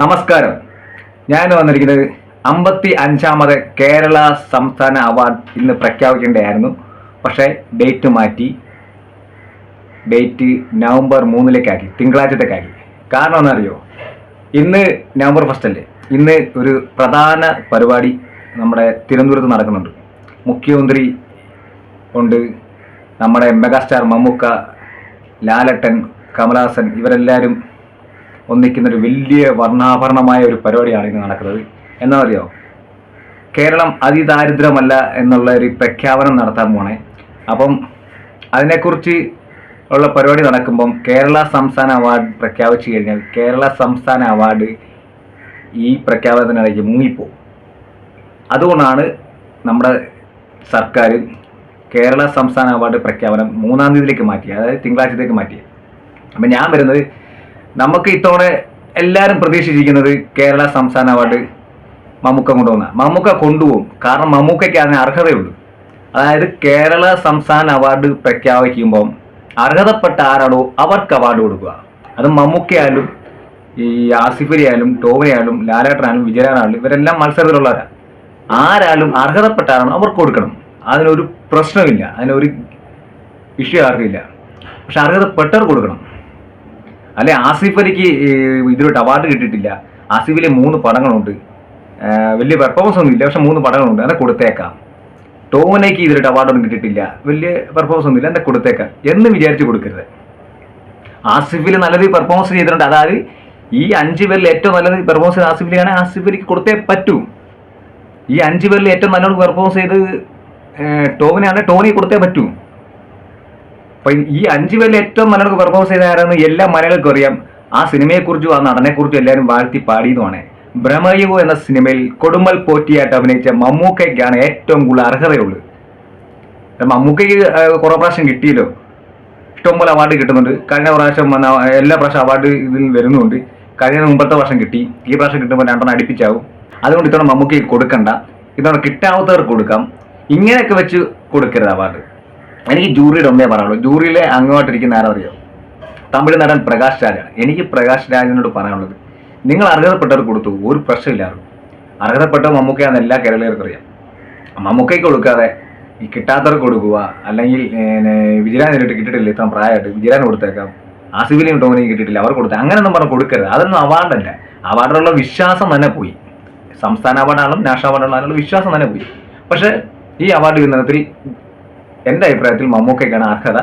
നമസ്കാരം. ഞാൻ വന്നിരിക്കുന്നത് അമ്പത്തി അഞ്ചാമത് കേരള സംസ്ഥാന അവാർഡ് ഇന്ന് പ്രഖ്യാപിക്കേണ്ടതായിരുന്നു. പക്ഷേ ഡേറ്റ് മാറ്റി. ഡേറ്റ് നവംബർ മൂന്നിലേക്കാക്കി തിങ്കളാഴ്ചത്തേക്കാക്കി. കാരണം എന്നറിയോ ഇന്ന് നവംബർ ഫസ്റ്റ് അല്ലേ ഇന്ന് ഒരു പ്രധാന പരിപാടി നമ്മുടെ തിരുവനന്തപുരത്ത് നടക്കുന്നുണ്ട്. മുഖ്യമന്ത്രി ഉണ്ട് നമ്മുടെ മെഗാസ്റ്റാർ മമ്മൂക്ക ലാലട്ടൻ കമലഹാസൻ ഇവരെല്ലാവരും ഒന്നിക്കുന്ന ഒരു വലിയ വർണാഭരണമായ ഒരു പരിപാടിയാണ് ഇന്ന് നടക്കുന്നത്. എന്താ അറിയോ കേരളം അതിദാരിദ്ര്യമല്ല എന്നുള്ള ഒരു പ്രഖ്യാപനം നടത്താൻ പോണേ. അപ്പം അതിനെക്കുറിച്ച് ഉള്ള പരിപാടി നടക്കുമ്പം കേരള സംസ്ഥാന അവാർഡ് പ്രഖ്യാപിച്ചു കഴിഞ്ഞാൽ കേരള സംസ്ഥാന അവാർഡ് ഈ പ്രഖ്യാപനത്തിനിടയ്ക്ക് മുങ്ങിപ്പോവും. അതുകൊണ്ടാണ് നമ്മുടെ സർക്കാർ കേരള സംസ്ഥാന അവാർഡ് പ്രഖ്യാപനം മൂന്നാം തീയതിയിലേക്ക് മാറ്റി അതായത് തിങ്കളാഴ്ചത്തേക്ക് മാറ്റി അപ്പം ഞാൻ വരുന്നത് നമുക്ക് ഇത്തവണ എല്ലാവരും പ്രതീക്ഷിച്ചിരിക്കുന്നത് കേരള സംസ്ഥാന അവാർഡ് മമ്മൂക്ക കൊണ്ടുപോകുന്ന മമ്മൂക്ക കൊണ്ടുപോകും. കാരണം മമ്മൂക്കയ്ക്ക് അതിന് അർഹതയുള്ളൂ അതായത് കേരള സംസ്ഥാന അവാർഡ് പ്രഖ്യാപിക്കുമ്പം അർഹതപ്പെട്ട ആരാണോ അവർക്ക് അവാർഡ് കൊടുക്കുക. അത് മമ്മൂക്കയായാലും ഈ ആസിഫ് അലി ആയാലും ടോവി ആയാലും ലാലേട്ടനായാലും വിജയനായാലും ഇവരെല്ലാം മത്സരത്തിലുള്ളവരാണ് ആരാലും അർഹതപ്പെട്ട ആരാണോ അവർക്ക് കൊടുക്കണം. അതിനൊരു പ്രശ്നമില്ല. അതിനൊരു ഇഷ്യൂ ആർക്കില്ല പക്ഷെ അർഹതപ്പെട്ടവർ കൊടുക്കണം. അല്ലെ ആസിഫ് അലിക്ക് അവാർഡ് കിട്ടിയിട്ടില്ല. ആസിഫിലെ മൂന്ന് പടങ്ങളുണ്ട്. വലിയ പെർഫോമൻസ് ഒന്നും ഇല്ല. പക്ഷെ മൂന്ന് പടങ്ങളുണ്ട്. അതെ കൊടുത്തേക്കാം. ടോമിനേക്ക് ഇതിലോട്ട് അവാർഡൊന്നും കിട്ടിയിട്ടില്ല. വലിയ പെർഫോമൻസ് ഒന്നും ഇല്ല. എന്നെ കൊടുത്തേക്കാം. എന്ന് വിചാരിച്ച് കൊടുക്കരുത്. ആസിഫിൽ നല്ലത് പെർഫോമൻസ് ചെയ്തിട്ടുണ്ട്. അതായത് ഈ അഞ്ച് പേരിൽ ഏറ്റവും നല്ലത് പെർഫോമൻസ് ആസിഫിലാണ് ആസിഫ് അലിക്ക് കൊടുത്തേ പറ്റൂ. ഈ അഞ്ച് പേരിൽ ഏറ്റവും നല്ലോണം പെർഫോമൻസ് ചെയ്ത് ടോമിനാണ് ടോണി കൊടുത്തേ പറ്റൂ. അപ്പൊ ഈ അഞ്ചു പേരിൽ ഏറ്റവും നല്ലോണം പെർഫോമൻസ് ചെയ്ത ആരാന്ന് എല്ലാ മലയാളികൾക്കും അറിയാം. ആ സിനിമയെക്കുറിച്ചും ആ നടനെക്കുറിച്ചും എല്ലാവരും വാഴ്ത്തി പാടിയതുമാണ്. ഭ്രമയുഗു എന്ന സിനിമയിൽ കൊടുമ്പൽ പോറ്റിയായിട്ട് അഭിനയിച്ച മമ്മൂക്കയ്ക്കാണ് ഏറ്റവും കൂടുതൽ അർഹതയുള്ളത്. മമ്മൂക്കയ്ക്ക് കുറെ പ്രാവശ്യം കിട്ടിയല്ലോ. ഇഷ്ടംപോലെ അവാർഡ് കിട്ടുന്നുണ്ട്. കഴിഞ്ഞ പ്രാവശ്യം വന്ന എല്ലാ പ്രാവശ്യം അവാർഡ് ഇതിൽ വരുന്നുണ്ട്. കഴിഞ്ഞ മുമ്പത്തെ വർഷം കിട്ടി. ഈ പ്രാവശ്യം കിട്ടുമ്പോൾ രണ്ടെണ്ണം അടുപ്പിച്ചാവും. അതുകൊണ്ട് ഇത്തവണ മമ്മൂക്കയ്ക്ക് കൊടുക്കണ്ട. ഇത്തവണ കിട്ടാവുന്നവർക്ക് കൊടുക്കാം. ഇങ്ങനെയൊക്കെ വെച്ച് കൊടുക്കരുത് അവാർഡ് എനിക്ക് ജൂറിയുടെ ഒന്നേ പറയാനുള്ളൂ. ജൂറിയിലെ അങ്ങോട്ടിരിക്കുന്ന ആരാ അറിയോ തമിഴ് നടൻ പ്രകാശ് രാജാണ് എനിക്ക് പ്രകാശ് രാജനോട് പറയാനുള്ളത്. നിങ്ങൾ അർഹതപ്പെട്ടവർ കൊടുത്തു ഒരു പ്രശ്നമില്ലായിരുന്നു. അർഹതപ്പെട്ട മമ്മൂക്കയാണെന്ന് എല്ലാ കേരളീയർക്കും അറിയാം. മമ്മൂക്കയ്ക്ക് കൊടുക്കാതെ ഈ കിട്ടാത്തവർക്ക് കൊടുക്കുക അല്ലെങ്കിൽ വിജിലാൻ നേരിട്ട് കിട്ടിയിട്ടില്ല ഇത്ര പ്രായമായിട്ട് വിജിലാൻ കൊടുത്തേക്കാം ആസിഫിനെയും ടോമിനെയും കിട്ടിയിട്ടില്ല അവർ കൊടുത്തേ അങ്ങനെയൊന്നും പറഞ്ഞ് കൊടുക്കരുത്. അതൊന്നും അവാർഡല്ല അവാർഡിലുള്ള വിശ്വാസം തന്നെ പോയി. സംസ്ഥാന അവാർഡാണെങ്കിലും നാഷണൽ അവാർഡാണെങ്കിലും വിശ്വാസം തന്നെ പോയി. പക്ഷേ ഈ അവാർഡ് വിന്നത്തിൽ എന്റെ അഭിപ്രായത്തിൽ മമ്മൂക്കയ്ക്കാണ് അർഹത.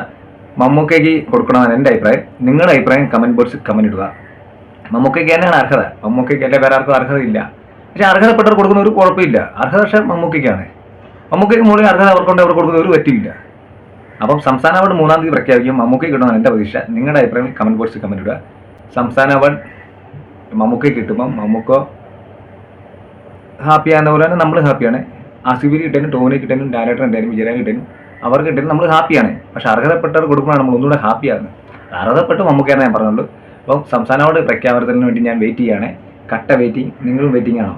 മമ്മൂക്കയ്ക്ക് കൊടുക്കണമെന്ന് എന്റെ അഭിപ്രായം. നിങ്ങളുടെ അഭിപ്രായം കമന്റ് ബോക്സിൽ കമന്റ് ഇടുക. മമ്മൂക്കയ്ക്ക് തന്നെയാണ് അർഹത. മമ്മൂക്കയ്ക്ക് അല്ലെ വേറെ ആർക്കും അർഹതയില്ല. പക്ഷെ അർഹതപ്പെട്ടവർ കൊടുക്കുന്ന ഒരു കുഴപ്പമില്ല. അർഹത പക്ഷേ മമ്മൂക്കയ്ക്കാണ്. മമ്മൂക്കയ്ക്ക് മുകളിൽ അർഹത അവർക്കൊണ്ട് അവർ കൊടുക്കുന്ന ഒരു പറ്റില്ല അപ്പം സംസ്ഥാന അവാർഡ് മൂന്നാം തീയതി പ്രഖ്യാപിക്കും. മമ്മൂക്കയ്ക്ക് കിട്ടണമെന്ന് എന്റെ പ്രതീക്ഷ. നിങ്ങളുടെ അഭിപ്രായം കമന്റ് ബോക്സിൽ കമന്റ് ഇടുക. സംസ്ഥാന അവാർഡ് മമ്മൂക്കയ്ക്ക് കിട്ടുമ്പം മമ്മൂക്കോ ഹാപ്പിയാകുന്ന പോലെ തന്നെ നമ്മൾ ഹാപ്പിയാണ് ആസിഫിൽ കിട്ടാനും ടോണി കിട്ടാനും ഡയറക്ടർ ഉണ്ടായാലും വിജയരാജ് കിട്ടാനും അവർക്ക് കിട്ടിയത് നമ്മൾ ഹാപ്പിയാണ്. പക്ഷെ അർഹതപ്പെട്ടവർ കൊടുക്കുമ്പോൾ നമ്മൾ ഒന്നുകൂടെ ഹാപ്പിയാണ് അർഹതപ്പെട്ട് മമ്മൂക്കാണ് ഞാൻ പറഞ്ഞുള്ളൂ. അപ്പം സംസ്ഥാന അവാർഡ് പ്രഖ്യാപനത്തിന് വേണ്ടി ഞാൻ വെയിറ്റ് ചെയ്യാണ് കട്ട വെയിറ്റിംഗ് നിങ്ങളും വെയിറ്റിംഗ് ആണോ?